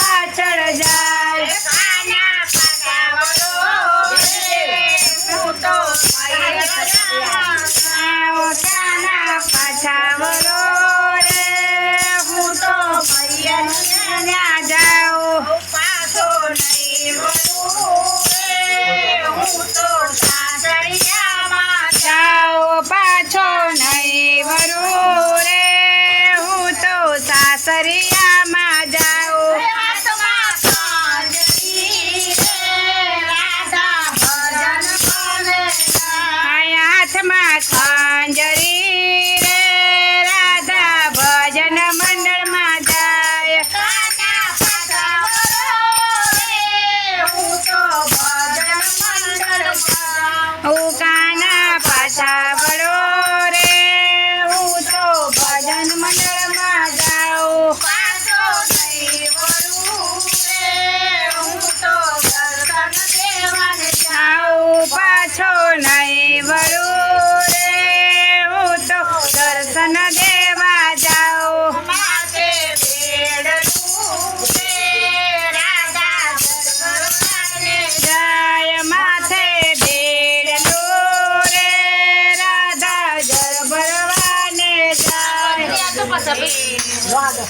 પાછળ જાય પાછા વરો તો ઓટાના પાછા વરો રે. હું તો પૈયા જાઉં. પાછો નહીં વળું હું તો સાસરિયામાં જાઉં. પાછો નહીં વરું રે. હું તો સાસરિયા Joga.